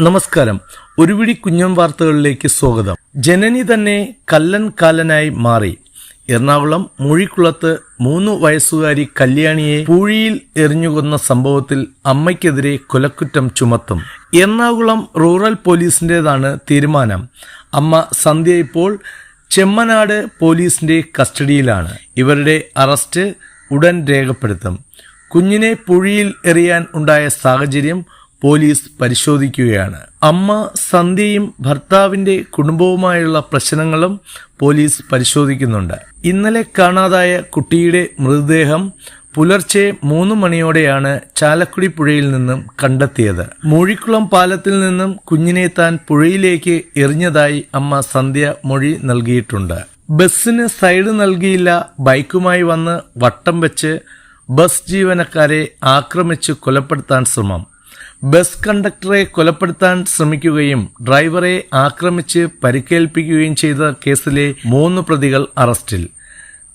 നമസ്കാരം. ഒരുപിടി കുഞ്ഞൻ വാർത്തകളിലേക്ക് സ്വാഗതം. ജനനി തന്നെ കല്ലൻ കാലനായി മാറി. എറണാകുളം മൂഴിക്കുളത്ത് മൂന്ന് വയസ്സുകാരി കല്യാണിയെ പൂഴിയിൽ എറിഞ്ഞുകൊന്ന സംഭവത്തിൽ അമ്മയ്ക്കെതിരെ കൊലക്കുറ്റം ചുമത്തും. എറണാകുളം റൂറൽ പോലീസിന്റേതാണ് തീരുമാനം. അമ്മ സന്ധ്യ ഇപ്പോൾ ചെമ്മനാട് പോലീസിന്റെ കസ്റ്റഡിയിലാണ്. ഇവരുടെ അറസ്റ്റ് ഉടൻ രേഖപ്പെടുത്തും. കുഞ്ഞിനെ പുഴിയിൽ എറിയാൻ ഉണ്ടായ സാഹചര്യം പോലീസ് പരിശോധിക്കുകയാണ്. അമ്മ സന്ധ്യയും ഭർത്താവിന്റെ കുടുംബവുമായുള്ള പ്രശ്നങ്ങളും പോലീസ് പരിശോധിക്കുന്നുണ്ട്. ഇന്നലെ കാണാതായ കുട്ടിയുടെ മൃതദേഹം പുലർച്ചെ മൂന്ന് മണിയോടെയാണ് ചാലക്കുടി പുഴയിൽ നിന്നും കണ്ടെത്തിയത്. മൂഴിക്കുളം പാലത്തിൽ നിന്നും കുഞ്ഞിനെ താൻ പുഴയിലേക്ക് എറിഞ്ഞതായി അമ്മ സന്ധ്യ മൊഴി നൽകിയിട്ടുണ്ട്. ബസ്സിന് സൈഡ് നൽകിയില്ല ബൈക്കുമായി വന്ന് വട്ടം വെച്ച് ബസ് ജീവനക്കാരെ ആക്രമിച്ച് കൊലപ്പെടുത്താൻ ശ്രമം. ബസ് കണ്ടക്ടറെ കൊലപ്പെടുത്താൻ ശ്രമിക്കുകയും ഡ്രൈവറെ ആക്രമിച്ച് പരിക്കേൽപ്പിക്കുകയും ചെയ്ത കേസിലെ മൂന്ന് പ്രതികൾ അറസ്റ്റിൽ.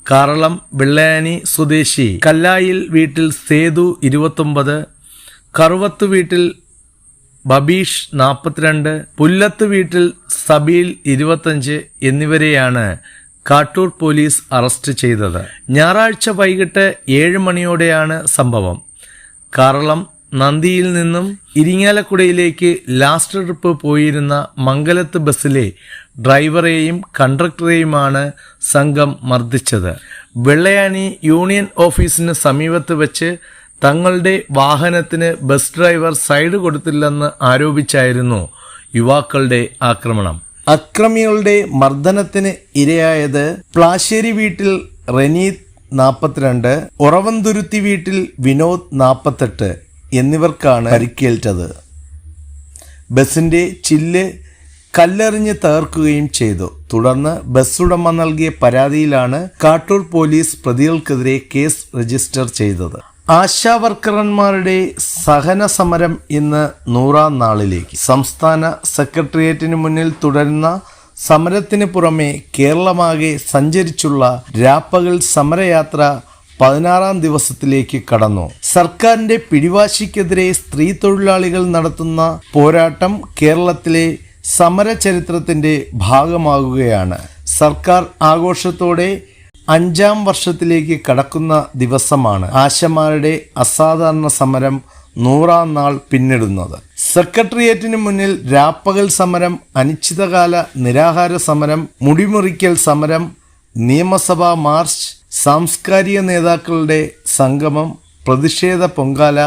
കാറളം വെള്ളയാനി സ്വദേശി കല്ലായിൽ വീട്ടിൽ സേതു ഇരുപത്തൊമ്പത് കറുവത്ത് വീട്ടിൽ ബബീഷ് നാൽപ്പത്തിരണ്ട് പുല്ലത്ത് വീട്ടിൽ സബീൽ ഇരുപത്തഞ്ച് എന്നിവരെയാണ് കാട്ടൂർ പോലീസ് അറസ്റ്റ് ചെയ്തത്. ഞായറാഴ്ച വൈകിട്ട് ഏഴ് മണിയോടെയാണ് സംഭവം. കാറളം നന്ദിയിൽ നിന്നും ഇരിങ്ങാലക്കുടയിലേക്ക് ലാസ്റ്റ് ട്രിപ്പ് പോയിരുന്ന മംഗലത്ത് ബസ്സിലെ ഡ്രൈവറെയും കണ്ടക്ടറെയുമാണ് സംഘം മർദ്ദിച്ചത്. വെള്ളയാനി യൂണിയൻ ഓഫീസിന് സമീപത്ത് വെച്ച് തങ്ങളുടെ വാഹനത്തിന് ബസ് ഡ്രൈവർ സൈഡ് കൊടുത്തില്ലെന്ന് ആരോപിച്ചായിരുന്നു യുവാക്കളുടെ ആക്രമണം. അക്രമികളുടെ മർദ്ദനത്തിന് ഇരയായത് പ്ലാശ്ശേരി വീട്ടിൽ റനീത് നാൽപ്പത്തിരണ്ട് ഉറവന്തുരുത്തി വീട്ടിൽ വിനോദ് നാൽപ്പത്തെട്ട് എന്നിവർക്കാണ് പരിക്കേറ്റത് ബസിന്റെ ചില്ല് കല്ലെറിഞ്ഞ് തകർക്കുകയും ചെയ്തു. തുടർന്ന് ബസ് ഉടമ നൽകിയ പരാതിയിലാണ് കാട്ടൂർ പോലീസ് പ്രതികൾക്കെതിരെ കേസ് രജിസ്റ്റർ ചെയ്തത്. ആശാ വർക്കർമാരുടെ സഹന സമരം ഇന്ന് നൂറാം നാളിലേക്ക്. സംസ്ഥാന സെക്രട്ടേറിയറ്റിന് മുന്നിൽ തുടരുന്ന സമരത്തിന് പുറമെ കേരളമാകെ സഞ്ചരിച്ചുള്ള രാപ്പകൽ സമരയാത്ര പതിനാറാം ദിവസത്തിലേക്ക് കടന്നു. സർക്കാരിന്റെ പിടിവാശിക്കെതിരെ സ്ത്രീ തൊഴിലാളികൾ നടത്തുന്ന പോരാട്ടം കേരളത്തിലെ സമര ചരിത്രത്തിന്റെ ഭാഗമാകുകയാണ്. സർക്കാർ ആഘോഷത്തോടെ അഞ്ചാം വർഷത്തിലേക്ക് കടക്കുന്ന ദിവസമാണ് ആശമാരുടെ അസാധാരണ സമരം നൂറാം നാൾ പിന്നിടുന്നത്. സെക്രട്ടേറിയറ്റിന് മുന്നിൽ രാപ്പകൽ സമരം അനിശ്ചിതകാല നിരാഹാര സമരം മുടിമുറിക്കൽ സമരം നിയമസഭാ മാർച്ച് സാംസ്കാരിക നേതാക്കളുടെ സംഗമം പ്രതിഷേധ പൊങ്കാല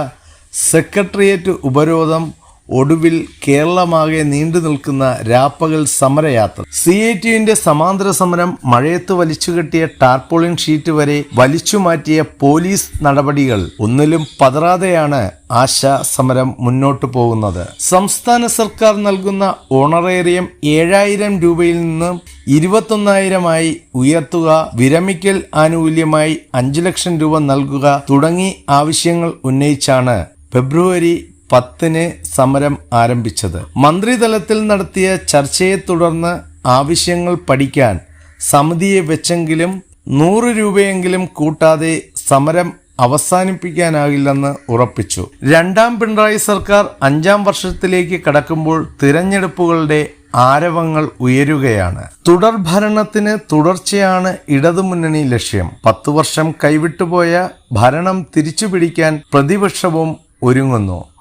സെക്രട്ടേറിയറ്റ് ഉപരോധം ഒടുവിൽ കേരളമാകെ നീണ്ടു നിൽക്കുന്ന രാപ്പകൽ സമരയാത്ര. സി ഐ ടിയുവിന്റെ സമാന്തര സമരം മഴയത്ത് വലിച്ചുകെട്ടിയ ടാർപോളിൻ ഷീറ്റ് വരെ വലിച്ചു മാറ്റിയ പോലീസ് നടപടികൾ ഒന്നിലും പതറാതെയാണ് ആശ സമരം മുന്നോട്ടു പോകുന്നത്. സംസ്ഥാന സർക്കാർ നൽകുന്ന ഓണറേറിയം ഏഴായിരം രൂപയിൽ നിന്ന് ഇരുപത്തൊന്നായിരമായി ഉയർത്തുക വിരമിക്കൽ ആനുകൂല്യമായി അഞ്ചു ലക്ഷം രൂപ നൽകുക തുടങ്ങി ആവശ്യങ്ങൾ ഉന്നയിച്ചാണ് ഫെബ്രുവരി പത്തിന് സമരം ആരംഭിച്ചത്. മന്ത്രിതലത്തിൽ നടത്തിയ ചർച്ചയെ തുടർന്ന് ആവശ്യങ്ങൾ പഠിക്കാൻ സമിതിയെ വെച്ചെങ്കിലും നൂറ് രൂപയെങ്കിലും കൂട്ടാതെ സമരം അവസാനിപ്പിക്കാനാകില്ലെന്ന് ഉറപ്പിച്ചു. രണ്ടാം പിണറായി സർക്കാർ അഞ്ചാം വർഷത്തിലേക്ക് കടക്കുമ്പോൾ തിരഞ്ഞെടുപ്പുകളുടെ ആരവങ്ങൾ ഉയരുകയാണ്. തുടർ ഭരണത്തിന് തുടർച്ചയാണ് ഇടതുമുന്നണി ലക്ഷ്യം. പത്തു വർഷം കൈവിട്ടുപോയ ഭരണം തിരിച്ചുപിടിക്കാൻ പ്രതിപക്ഷവും ഒരുങ്ങുന്നു.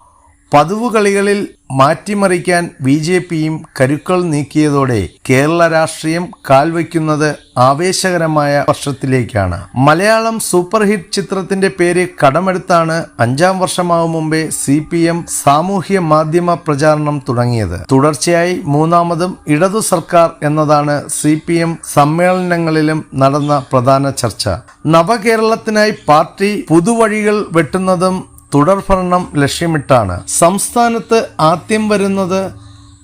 പതിവ് കളികളിൽ മാറ്റിമറിക്കാൻ ബി ജെ പിയും കരുക്കൾ നീക്കിയതോടെ കേരള രാഷ്ട്രീയം കാൽവയ്ക്കുന്നത് ആവേശകരമായ വർഷത്തിലേക്കാണ്. മലയാളം സൂപ്പർ ഹിറ്റ് ചിത്രത്തിന്റെ പേര് കടമെടുത്താണ് അഞ്ചാം വർഷമാവും മുമ്പേ സി പി എം സാമൂഹ്യ മാധ്യമ പ്രചാരണം തുടങ്ങിയത്. തുടർച്ചയായി മൂന്നാമതും ഇടതു സർക്കാർ എന്നതാണ് സി പി എം സമ്മേളനങ്ങളിലും നടന്ന പ്രധാന ചർച്ച. നവകേരളത്തിനായി പാർട്ടി പുതുവഴികൾ വെട്ടുന്നതും തുടർഭരണം ലക്ഷ്യമിട്ടാണ്. സംസ്ഥാനത്ത് ആദ്യം വരുന്നത്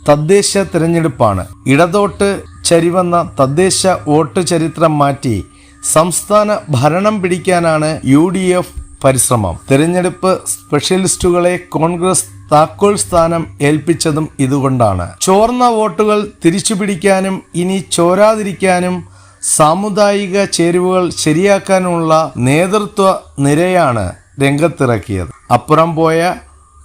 തദ്ദേശ തിരഞ്ഞെടുപ്പാണ്. ഇടതോട്ട് ചരിവന്ന തദ്ദേശ വോട്ട് ചരിത്രം മാറ്റി സംസ്ഥാന ഭരണം പിടിക്കാനാണ് യു ഡി എഫ് പരിശ്രമം. തിരഞ്ഞെടുപ്പ് സ്പെഷ്യലിസ്റ്റുകളെ കോൺഗ്രസ് താക്കോൽ സ്ഥാനം ഏൽപ്പിച്ചതും ഇതുകൊണ്ടാണ്. ചോർന്ന വോട്ടുകൾ തിരിച്ചു പിടിക്കാനും ഇനി ചോരാതിരിക്കാനും സാമുദായിക ചേരുവകൾ ശരിയാക്കാനുമുള്ള നേതൃത്വ നിരയാണ് രംഗത്തിറക്കിയത്. അപ്പുറം പോയ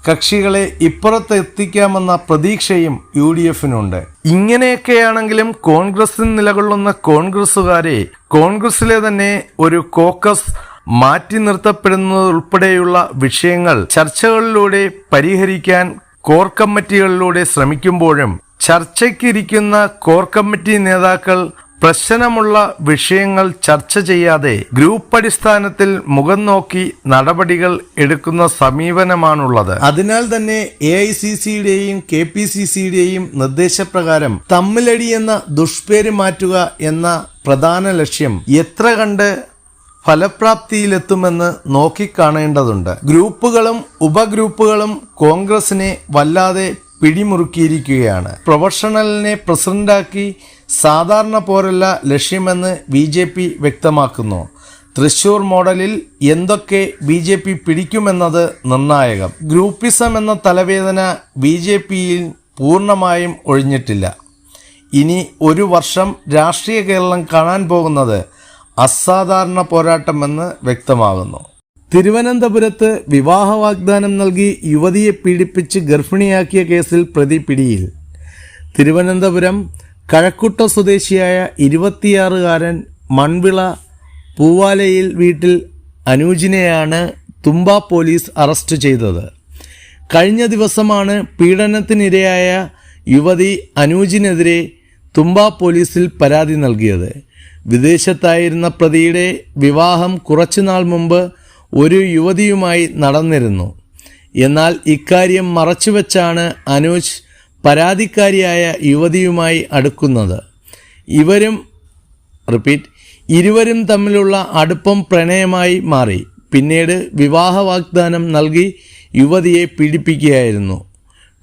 കക്ഷികളെ ഇപ്പുറത്ത് എത്തിക്കാമെന്ന പ്രതീക്ഷയും യു ഡി എഫിനുണ്ട് ഇങ്ങനെയൊക്കെയാണെങ്കിലും കോൺഗ്രസിൽ നിലകൊള്ളുന്ന കോൺഗ്രസുകാരെ കോൺഗ്രസിലെ തന്നെ ഒരു കോക്കസ് മാറ്റി നിർത്തപ്പെടുന്നതുൾപ്പെടെയുള്ള വിഷയങ്ങൾ ചർച്ചകളിലൂടെ പരിഹരിക്കാൻ കോർ കമ്മിറ്റികളിലൂടെ ശ്രമിക്കുമ്പോഴും ചർച്ചയ്ക്കിരിക്കുന്ന കോർ കമ്മിറ്റി നേതാക്കൾ പ്രശ്നമുള്ള വിഷയങ്ങൾ ചർച്ച ചെയ്യാതെ ഗ്രൂപ്പ് അടിസ്ഥാനത്തിൽ മുഖം നോക്കി നടപടികൾ എടുക്കുന്ന സമീപനമാണുള്ളത്. അതിനാൽ തന്നെ എ ഐ സി സിയുടെയും കെ പി സി സിയുടെയും നിർദ്ദേശപ്രകാരം തമ്മിലടി എന്ന ദുഷ്പേര് മാറ്റുക എന്ന പ്രധാന ലക്ഷ്യം എത്ര കണ്ട് ഫലപ്രാപ്തിയിലെത്തുമെന്ന് നോക്കിക്കാണേണ്ടതുണ്ട്. ഗ്രൂപ്പുകളും ഉപഗ്രൂപ്പുകളും കോൺഗ്രസിനെ വല്ലാതെ പിടിമുറുക്കിയിരിക്കുകയാണ്. പ്രൊഫഷണലിനെ പ്രസിഡന്റാക്കി സാധാരണ പോരല്ല ലക്ഷ്യമെന്ന് ബി ജെ പി വ്യക്തമാക്കുന്നു. തൃശൂർ മോഡലിൽ എന്തൊക്കെ ബി ജെ പി പിടിക്കുമെന്നത് നിർണായകം. ഗ്രൂപ്പിസം എന്ന തലവേദന ബി ജെ പിയിൽ പൂർണമായും ഒഴിഞ്ഞിട്ടില്ല. ഇനി ഒരു വർഷം രാഷ്ട്രീയ കേരളം കാണാൻ പോകുന്നത് അസാധാരണ പോരാട്ടമെന്ന് വ്യക്തമാകുന്നു. തിരുവനന്തപുരത്ത് വിവാഹ വാഗ്ദാനം നൽകി യുവതിയെ പീഡിപ്പിച്ച് ഗർഭിണിയാക്കിയ കേസിൽ പ്രതി പിടിയിൽ. തിരുവനന്തപുരം കഴക്കുട്ട സ്വദേശിയായ ഇരുപത്തിയാറുകാരൻ മൺവിള പൂവാലയിൽ വീട്ടിൽ അനൂജിനെയാണ് തുമ്പ പോലീസ് അറസ്റ്റ് ചെയ്തത്. കഴിഞ്ഞ ദിവസമാണ് പീഡനത്തിനിരയായ യുവതി അനൂജിനെതിരെ തുമ്പ പോലീസിൽ പരാതി നൽകിയത്. വിദേശത്തായിരുന്ന പ്രതിയുടെ വിവാഹം കുറച്ചുനാൾ മുമ്പ് ഒരു യുവതിയുമായി നടന്നിരുന്നു. എന്നാൽ ഇക്കാര്യം മറച്ചുവെച്ചാണ് അനൂജ് പരാതിക്കാരിയായ യുവതിയുമായി അടുക്കുന്നത്. ഇവരും റിപ്പീറ്റ് ഇരുവരും തമ്മിലുള്ള അടുപ്പം പ്രണയമായി മാറി. പിന്നീട് വിവാഹ വാഗ്ദാനം നൽകി യുവതിയെ പീഡിപ്പിക്കുകയായിരുന്നു.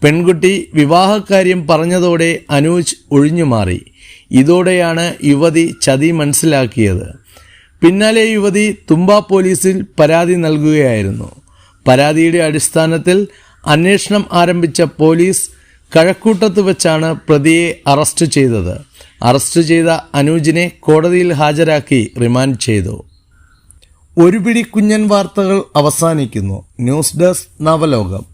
പെൺകുട്ടി വിവാഹക്കാര്യം പറഞ്ഞതോടെ അനൂജ് ഒഴിഞ്ഞുമാറി ഇതോടെയാണ് യുവതി ചതി മനസ്സിലാക്കിയത്. പിന്നാലെ യുവതി തുമ്പ പോലീസിൽ പരാതി നൽകുകയായിരുന്നു. പരാതിയുടെ അടിസ്ഥാനത്തിൽ അന്വേഷണം ആരംഭിച്ച പോലീസ് കഴക്കൂട്ടത്ത് വെച്ചാണ് പ്രതിയെ അറസ്റ്റ് ചെയ്തത്. അറസ്റ്റ് ചെയ്ത അനൂജിനെ കോടതിയിൽ ഹാജരാക്കി റിമാൻഡ് ചെയ്തു. ഒരു പിടി കുഞ്ഞൻ വാർത്തകൾ അവസാനിക്കുന്നു. News desk Navalokam.